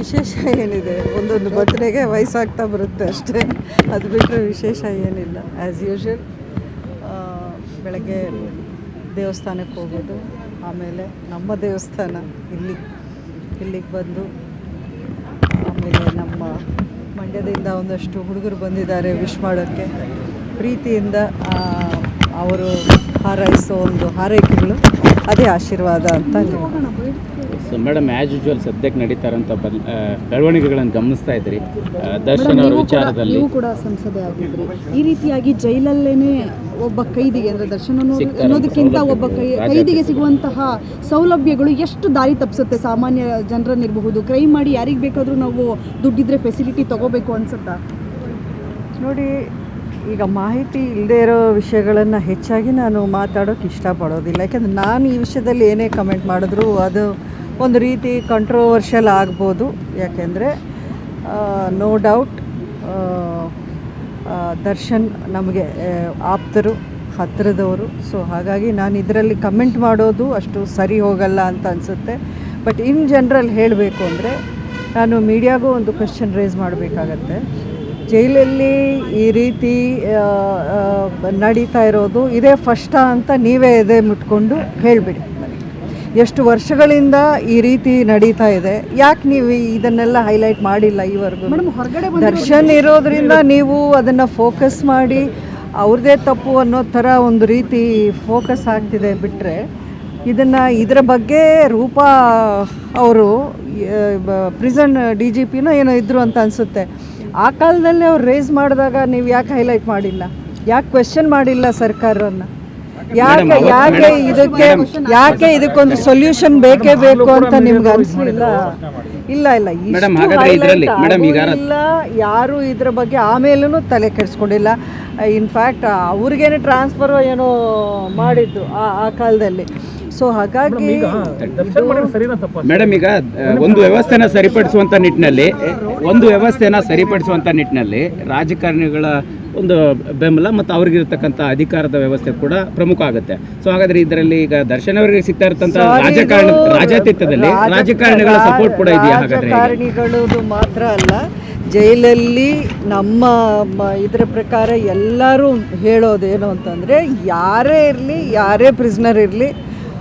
ವಿಶೇಷ ಏನಿದೆ? ಒಂದೊಂದು ಬರ್ತ್ಡೇಗೆ ವಯಸ್ಸಾಗ್ತಾ ಬರುತ್ತೆ ಅಷ್ಟೇ. ಅದು ಬಿಟ್ಟರೆ ವಿಶೇಷ ಏನಿಲ್ಲ. ಆ್ಯಸ್ ಯೂಶ್ವಲ್ ಬೆಳಗ್ಗೆ ದೇವಸ್ಥಾನಕ್ಕೆ ಹೋಗೋದು. ಆಮೇಲೆ ನಮ್ಮ ದೇವಸ್ಥಾನ ಇಲ್ಲಿ, ಇಲ್ಲಿಗೆ ಬಂದು, ಆಮೇಲೆ ನಮ್ಮ ಮಂಡ್ಯದಿಂದ ಒಂದಷ್ಟು ಹುಡುಗರು ಬಂದಿದ್ದಾರೆ ವಿಶ್ ಮಾಡೋಕ್ಕೆ. ಪ್ರೀತಿಯಿಂದ ಅವರು ಹಾರೈಸೋ ಒಂದು ಹಾರೈಕೆಗಳು, ಅದೇ ಆಶೀರ್ವಾದ ಅಂತ ಹೇಳ್ಬೋದು. ಸೊ ಮೇಡಮ್ ಆ್ಯಸ್ ಯೂಶುವಲ್ ಸದ್ಯಕ್ಕೆ ನಡೀತಾ ಇರೋಂಥ ಬಲ್ ಬೆಳವಣಿಗೆಗಳನ್ನು ಗಮನಿಸ್ತಾ ಇದ್ರಿ ದರ್ಶನ್ ಅವರ ವಿಚಾರದಲ್ಲಿ. ನೀವು ಕೂಡ ಸಂಸದೆ ಆಗಿದ್ರಿ. ಈ ರೀತಿಯಾಗಿ ಜೈಲಲ್ಲೇನೆ ಒಬ್ಬ ಕೈದಿಗೆ ಅಂದರೆ ದರ್ಶನ ಅನ್ನೋ- ಅನ್ನೋದಕ್ಕಿಂತ ಒಬ್ಬ ಕೈ. ಕೈದಿಗೆ ಸಿಗುವಂತಹ ಸೌಲಭ್ಯಗಳು ಎಷ್ಟು ದಾರಿ ತಪ್ಪಿಸುತ್ತೆ ಸಾಮಾನ್ಯ ಜನರನ್ನಿರಬಹುದು? ಕ್ರೈಮ್ ಮಾಡಿ ಯಾರಿಗೆ ಬೇಕಾದರೂ ನಾವು ದುಡ್ಡಿದ್ರೆ ಫೆಸಿಲಿಟಿ ತಗೋಬೇಕು ಅನ್ಸುತ್ತಾ? ನೋಡಿ ಈಗ ಮಾಹಿತಿ ಇಲ್ಲದೇ ಇರೋ ವಿಷಯಗಳನ್ನು ಹೆಚ್ಚಾಗಿ ನಾನು ಮಾತಾಡೋಕೆ ಇಷ್ಟಪಡೋದಿಲ್ಲ. ಯಾಕೆಂದರೆ ನಾನು ಈ ವಿಷಯದಲ್ಲಿ ಏನೇ ಕಮೆಂಟ್ ಮಾಡಿದ್ರು ಅದು ಒಂದು ರೀತಿ ಕಂಟ್ರೋವರ್ಷಿಯಲ್ ಆಗ್ಬೋದು. ಯಾಕೆಂದರೆ ನೋ ಡೌಟ್ ದರ್ಶನ್ ನಮಗೆ ಆಪ್ತರು, ಹತ್ತಿರದವರು. ಸೊ ಹಾಗಾಗಿ ನಾನು ಇದರಲ್ಲಿ ಕಮೆಂಟ್ ಮಾಡೋದು ಅಷ್ಟು ಸರಿ ಹೋಗಲ್ಲ ಅಂತ ಅನಿಸುತ್ತೆ. ಬಟ್ ಇನ್ ಜನರಲ್ ಹೇಳಬೇಕು ಅಂದರೆ, ನಾನು ಮೀಡಿಯಾಗೂ ಒಂದು ಕ್ವೆಶನ್ ರೇಸ್ ಮಾಡಬೇಕಾಗತ್ತೆ. ಜೈಲಲ್ಲಿ ಈ ರೀತಿ ನಡೀತಾ ಇರೋದು ಇದೇ ಫಸ್ಟಾ ಅಂತ ನೀವೇ ಎದೆ ಮುಟ್ಕೊಂಡು ಹೇಳಿಬಿಡಿ. ನನಗೆ ಎಷ್ಟು ವರ್ಷಗಳಿಂದ ಈ ರೀತಿ ನಡೀತಾ ಇದೆ. ಯಾಕೆ ನೀವು ಇದನ್ನೆಲ್ಲ ಹೈಲೈಟ್ ಮಾಡಿಲ್ಲ ಈವರೆಗೂ? ಮೇಡಮ್ ಹೊರಗಡೆ ದರ್ಶನ್ ಇರೋದ್ರಿಂದ ನೀವು ಅದನ್ನು ಫೋಕಸ್ ಮಾಡಿ ಅವ್ರದೇ ತಪ್ಪು ಅನ್ನೋ ಥರ ಒಂದು ರೀತಿ ಫೋಕಸ್ ಆಗ್ತಿದೆ ಬಿಟ್ಟರೆ ಇದನ್ನು ಇದರ ಬಗ್ಗೆ ರೂಪಾ ಅವರು ಪ್ರಿಸನ್ ಡಿ ಜಿ ಪಿನೋ ಏನೋ ಇದ್ರು ಅಂತ ಅನಿಸುತ್ತೆ. ಆ ಕಾಲದಲ್ಲಿ ಅವ್ರು ರೇಸ್ ಮಾಡಿದಾಗ ನೀವು ಯಾಕೆ ಹೈಲೈಟ್ ಮಾಡಿಲ್ಲ? ಯಾಕೆ ಕ್ವೆಶನ್ ಮಾಡಿಲ್ಲ ಸರ್ಕಾರವನ್ನು? ಯಾಕೆ ಯಾಕೆ ಇದಕ್ಕೆ ಯಾಕೆ ಇದಕ್ಕೊಂದು ಸೊಲ್ಯೂಷನ್ ಬೇಕೇ ಬೇಕು ಅಂತ ನಿಮ್ಗೆ ಅನಿಸ್ಲಿಲ್ಲ? ಇಲ್ಲ ಇಲ್ಲ. ಇಲ್ಲ ಯಾರು ಇದ್ರ ಬಗ್ಗೆ ಆಮೇಲೂ ತಲೆ ಕೆಡಿಸ್ಕೊಂಡಿಲ್ಲ. ಇನ್ಫ್ಯಾಕ್ಟ್ ಅವ್ರಿಗೇನೆ ಟ್ರಾನ್ಸ್ಫರ್ ಏನೋ ಮಾಡಿದ್ದು ಆ ಆ ಕಾಲದಲ್ಲಿ. ಸೊ ಹಾಗಾಗಿ ಮೇಡಮ್ ಈಗ ಒಂದು ವ್ಯವಸ್ಥೆನ ಸರಿಪಡಿಸುವಂತ ನಿಟ್ಟಿನಲ್ಲಿ ಒಂದು ವ್ಯವಸ್ಥೆನ ಸರಿಪಡಿಸುವಂತ ನಿಟ್ಟಿನಲ್ಲಿ ರಾಜಕಾರಣಿಗಳ ಒಂದು ಬೆಂಬಲ ಮತ್ತು ಅವ್ರಿಗಿರ್ತಕ್ಕಂಥ ಅಧಿಕಾರದ ವ್ಯವಸ್ಥೆ ಕೂಡ ಪ್ರಮುಖ ಆಗುತ್ತೆ. ಸೊ ಹಾಗಾದ್ರೆ ಇದರಲ್ಲಿ ಈಗ ದರ್ಶನ್ ಅವರಿಗೆ ಸಿಗ್ತಾ ಇರ್ತಂತ ರಾಜಕಾರಣ ಇದು ರಾಜಕಾರಣಿಗಳ ಸಪೋರ್ಟ್ ಕೂಡ ಇದೆಯಾ ಹಾಗಾದ್ರೆ ರಾಜಕಾರಣಿಗಳು ಮಾತ್ರ ಅಲ್ಲ ಜೈಲಲ್ಲಿ ನಮ್ಮ ಮ- ಇದರ ಪ್ರಕಾರ ಎಲ್ಲರೂ ಹೇಳೋದೇನು ಅಂತಂದರೆ ಯಾರೇ ಇರಲಿ ಯಾರೇ ಪ್ರಿಸ್ನರ್ ಇರಲಿ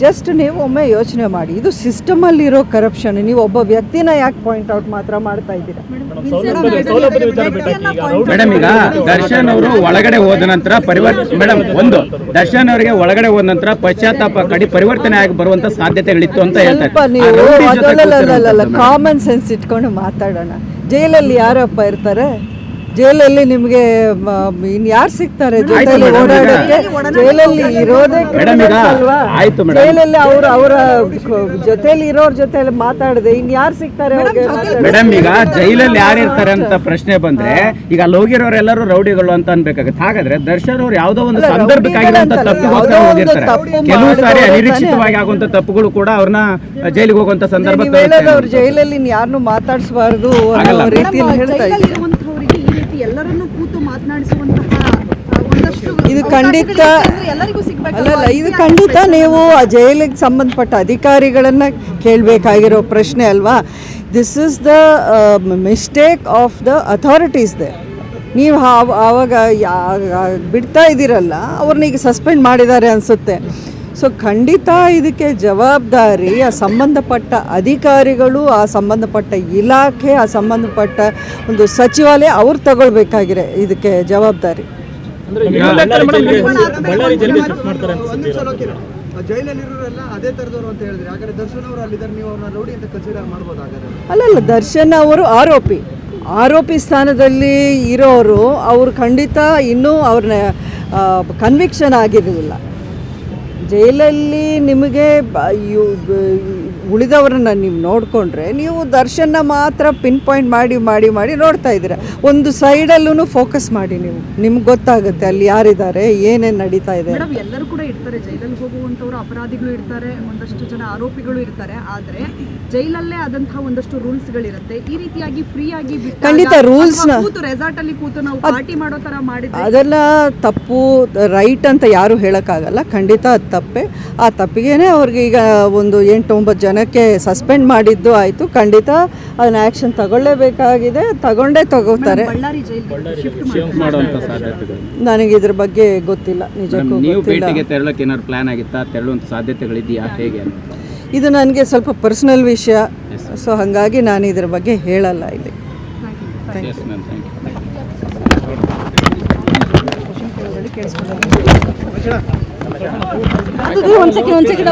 ಜಸ್ಟ್ ನೀವು ಒಮ್ಮೆ ಯೋಚನೆ ಮಾಡಿ. ಇದು ಸಿಸ್ಟಮಲ್ಲಿರೋ ಕರಪ್ಷನ್ ನೀವು ಒಬ್ಬ ವ್ಯಕ್ತಿನ ಯಾಕೆ ಪಾಯಿಂಟ್ ಔಟ್ ಮಾತ್ರ ಮಾಡ್ತಾ ಇದ್ದೀರಾ? ಮೇಡಮ್ ಈಗ ದರ್ಶನ್ ಅವರು ಒಳಗಡೆ ಹೋದ ನಂತರ ಪರಿವರ್ತನೆ ಮೇಡಮ್ ಒಂದು ದರ್ಶನ್ ಅವರಿಗೆ ಒಳಗಡೆ ಹೋದ ನಂತರ ಪಶ್ಚಾತ್ತಾಪ ಕಡಿ ಪರಿವರ್ತನೆ ಆಗಿ ಬರುವಂತ ಸಾಧ್ಯತೆಗಳಿತ್ತು ಅಂತ ಹೇಳ್ತಾರೆ. ಕಾಮನ್ ಸೆನ್ಸ್ ಇಟ್ಕೊಂಡು ಮಾತಾಡೋಣ. ಜೈಲಲ್ಲಿ ಯಾರಪ್ಪ ಇರ್ತಾರೆ? ಜೈಲಲ್ಲಿ ನಿಮಗೆ ಇನ್ ಯಾರು ಸಿಗ್ತಾರೆ? ಜೊತೆಲಿ ಓಡಾಡಕ್ಕೆ ಜೈಲಲ್ಲಿ ಇರೋದೇ ಅಲ್ವಾ. ಜೈಲಲ್ಲಿ ಅವರು ಅವರ ಜೊತೆಲಿ ಇರೋರ ಜೊತೆಲಿ ಮಾತಾಡಿದೆ. ಇನ್ ಯಾರು ಸಿಗ್ತಾರೆ? ಮೇಡಮ್ ಈಗ ಜೈಲಲ್ಲಿ ಯಾರು ಇರ್ತಾರೆ ಅಂತ ಪ್ರಶ್ನೆ ಬಂದ್ರೆ ಈಗ ಅಲ್ಲಿ ಹೋಗಿರೋರೆಲ್ಲರೂ ರೌಡಿಗಳು ಅಂತ ಅನ್ಬೇಕಾಗುತ್ತೆ. ಹಾಗಾದ್ರೆ ದರ್ಶನ್ ಅವ್ರು ಯಾವ್ದೋ ಒಂದು ಸಂದರ್ಭಕ್ಕಾಗಿರುವಂತ ತಪ್ಪು ತಪ್ಪಿಗೋಸ್ಕರ ಹೋಗಿರ್ತಾರೆ. ಕೆಲವು ಸಾರಿ ಅನಿರೀಕ್ಷಿತವಾಗಿ ಆಗುವಂತ ತಪ್ಪುಗಳು ಕೂಡ ಅವ್ರನ್ನ ಜೈಲಿಗೆ ಹೋಗುವಂತ ಸಂದರ್ಭ ಜೈಲಲ್ಲಿ ಇನ್ ಯಾರನ್ನೂ ಮಾತಾಡಿಸಬಾರ್ದು ರೀತಿಯಲ್ಲಿ ಹೇಳ್ತಾ ಇದ್ದೀವಿ ಎಲ್ಲರನ್ನೂ ಕೂತು ಮಾತನಾಡಿಸುವಂತಹ ಇದು ಖಂಡಿತ ಅಲ್ಲ? ಅಲ್ಲಲ್ಲ ಇದು ಖಂಡಿತ ನೀವು ಆ ಜೈಲಿಗೆ ಸಂಬಂಧಪಟ್ಟ ಅಧಿಕಾರಿಗಳನ್ನು ಕೇಳಬೇಕಾಗಿರೋ ಪ್ರಶ್ನೆ ಅಲ್ವಾ? This is the mistake of the authorities they ನೀವು ಆವಾಗ ಬಿಡ್ತಾ ಇದ್ದೀರಲ್ಲ ಅವ್ರನ್ನ ಈಗ ಸಸ್ಪೆಂಡ್ ಮಾಡಿದ್ದಾರೆ ಅನಿಸುತ್ತೆ. ಸೊ ಖಂಡಿತ ಇದಕ್ಕೆ ಜವಾಬ್ದಾರಿ ಆ ಸಂಬಂಧಪಟ್ಟ ಅಧಿಕಾರಿಗಳು ಆ ಸಂಬಂಧಪಟ್ಟ ಇಲಾಖೆ ಆ ಸಂಬಂಧಪಟ್ಟ ಒಂದು ಸಚಿವಾಲಯ ಅವ್ರು ತಗೊಳ್ಬೇಕಾಗಿದೆ ಇದಕ್ಕೆ ಜವಾಬ್ದಾರಿ. ಜೈಲಲ್ಲಿರೋರೆಲ್ಲ ಅದೇ ತರದವರು ಅಂತ ಹೇಳಿದ್ರೆ ಯಾಕಂದ್ರೆ ದರ್ಶನ್ ಅವರು ಅಲ್ಲಿದ್ದಾರೆ ನೀವು ಅವ್ರನ್ನ ರೌಡಿ ಅಂತ ಕನ್ಸಿಡರ್ ಮಾಡ್ಬೋದು ಹಾಗಾದ್ರೆ? ಅಲ್ಲಲ್ಲ ದರ್ಶನ್ ಅವರು ಆರೋಪಿ. ಆರೋಪಿ ಸ್ಥಾನದಲ್ಲಿ ಇರೋರು ಅವರು ಖಂಡಿತ ಇನ್ನೂ ಅವ್ರನ್ನ ಕನ್ವಿಕ್ಷನ್ ಆಗಿರಲಿಲ್ಲ. ಜೈಲಲ್ಲಿ ನಿಮಗೆ ಉಳಿದವರನ್ನ ನೀವು ನೋಡಿಕೊಂಡ್ರೆ ನೀವು ದರ್ಶನ ಮಾತ್ರ ಪಿನ್ ಪಾಯಿಂಟ್ ಮಾಡಿ ಮಾಡಿ ಮಾಡಿ ನೋಡ್ತಾ ಇದ್ದೀರ. ಒಂದು ಸೈಡಲ್ಲೂ ಫೋಕಸ್ ಮಾಡಿ ನೀವು. ನಿಮ್ಗೆ ಗೊತ್ತಾಗುತ್ತೆ ಅಲ್ಲಿ ಯಾರಿದ್ದಾರೆ ಏನೇನು ನಡೀತಾ ಇದೆ ಎಲ್ಲರೂ ಕೂಡ ಇರ್ತಾರೆ. ಜೈಲಲ್ಲಿ ಹೋಗುವಂಥವ್ರು ಅಪರಾಧಿಗಳು ಇರ್ತಾರೆ ಒಂದಷ್ಟು ಜನ ಆರೋಪಿಗಳು ಇರ್ತಾರೆ. ಆದರೆ ಜೈಲಲ್ಲೇ ಆದಂತಹ ಒಂದಷ್ಟು ರೂಲ್ಸ್ಗಳಿರುತ್ತೆ. ಈ ರೀತಿಯಾಗಿ ಫ್ರೀ ಆಗಿ ಖಂಡಿತ ರೂಲ್ಸ್ ರೂಲ್ಸ್ನ- ಕೂತು ರೆಸಾರ್ಟ್ ಅಲ್ಲಿ ಕೂತು ನಾವು ಪಾರ್ಟಿ ಮಾಡೋ ತರ ಮಾಡಿದ್ರೆ ಅದೆಲ್ಲ ತಪ್ಪು ರೈಟ್ ಅಂತ ಯಾರು ಹೇಳೋಕ್ಕಾಗಲ್ಲ. ಖಂಡಿತ ಅದು ತಪ್ಪೆ. ಆ ತಪ್ಪಿಗೆನೆ ಅವ್ರಿಗೆ ಈಗ ಒಂದು ಎಂಟು ಒಂಬತ್ತು ಜನಕ್ಕೆ ಸಸ್ಪೆಂಡ್ ಮಾಡಿದ್ದು ಆಯಿತು ಖಂಡಿತ ಅದನ್ನ ಆ್ಯಕ್ಷನ್ ತಗೊಳ್ಳೇಬೇಕಾಗಿದೆ. ತಗೊಂಡೇ ತಗೋತಾರೆ. ಬಳ್ಳಾರಿ ಜೈಲ್ ಶಿಫ್ಟ್ ಮಾಡುವಂಥ ಸಾಧ್ಯತೆಗಳು. ನನಗೆ ಇದ್ರ ಬಗ್ಗೆ ಗೊತ್ತಿಲ್ಲ ನಿಜಕ್ಕೂ ನೀವು ಗೊತ್ತಿಲ್ಲ. ಏನಾದ್ರು ಪ್ಲಾನ್ ಆಗಿತ್ತಾ? ತೆರಳುವಂಥ ಸಾಧ್ಯತೆಗಳಿದೆಯಾ? ಹೇಗೆ ಅಂತ. ಇದು ನನಗೆ ಸ್ವಲ್ಪ ಪರ್ಸನಲ್ ವಿಷಯ. ಸೊ ಹಾಗಾಗಿ ನಾನು ಇದ್ರ ಬಗ್ಗೆ ಹೇಳಲ್ಲ ಇಲ್ಲಿ. ಒಂದ್ಸಕ್ಕೆ ಮ್ಯಾಮ್ ಥ್ಯಾಂಕ್ ಯು ಒಂದ್ ಸೆಕೆಂಡ್ ಒಂದ್ ಸೆಕೆಂಡ್